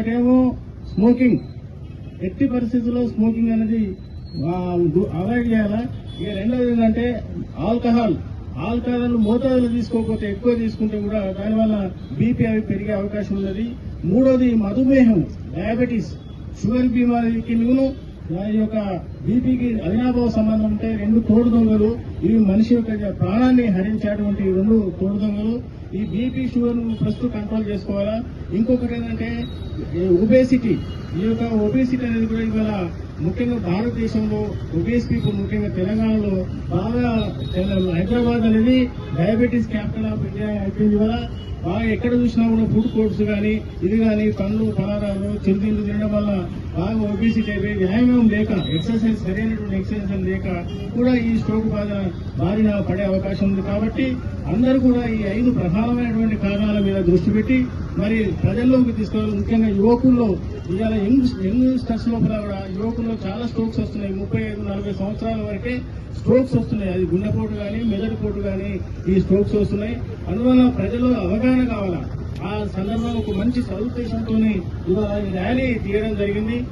ఒకటేమో స్మోకింగ్ ఎట్టి పరిస్థితుల్లో స్మోకింగ్ అనేది అవాయిడ్ చేయాలా? ఇక రెండోది ఏంటంటే ఆల్కహాల్ ఆల్కహాల్ మోతాదులు తీసుకోకపోతే ఎక్కువ తీసుకుంటే కూడా దానివల్ల బీపీ అవి పెరిగే అవకాశం ఉన్నది. మూడోది మధుమేహం డయాబెటీస్ షుగర్ బీమారీకి నువ్వు దాని యొక్క బీపీకి అవినాభావ సంబంధం ఉంటే రెండు తోడు దొంగలు. ఇవి మనిషి యొక్క ప్రాణాన్ని హరించేటువంటి రెండు తోడు ఈ బీపీ షుగర్ ప్రస్తుతం కంట్రోల్ చేసుకోవాలా? ఇంకొకటి ఏంటంటే ఒబేసిటీ ఈ యొక్క ఒబేసిటీ అనేది కూడా ఇవాళ ముఖ్యంగా భారతదేశంలో ఒబేస్ పీపుల్ ముఖ్యంగా తెలంగాణలో బాగా హైదరాబాద్ అనేది డయాబెటీస్ క్యాపిటల్ ఆఫ్ ఇండియా అయిపోయింది వల్ల బాగా ఎక్కడ చూసినా కూడా ఫుడ్ కోర్ట్స్ కానీ ఇది కానీ పండ్లు పలారాలు చిరుతిండ్లు తినడం వల్ల బాగా ఒబిసిటీ అయిపోయి వ్యాయామం లేక ఎక్సర్సైజ్ సరైనటువంటి ఎక్సర్సైజ్ లేక కూడా ఈ స్ట్రోక్ బాధ బారిన పడే అవకాశం ఉంది. కాబట్టి అందరూ కూడా ఈ ఐదు ప్రధానమైనటువంటి కారణాలు దృష్టి పెట్టి మరి ప్రజల్లోకి తీసుకురావాలి ముఖ్యంగా యువకుల్లో ఇవాళ యంగ్ యంగ్స్టర్స్ లోపల కూడా యువకుల్లో చాలా స్ట్రోక్స్ వస్తున్నాయి. ముప్పై ఐదు నలభై సంవత్సరాల వరకే స్ట్రోక్స్ వస్తున్నాయి. అది గుండెపోటు కానీ మెదడుపోటు కానీ ఈ స్ట్రోక్స్ వస్తున్నాయి. అందువల్ల ప్రజల్లో అవగాహన కావాలా? ఆ సందర్భంలో ఒక మంచి సదుద్దేశంతో ఇవాళ ర్యాలీ తీయడం జరిగింది.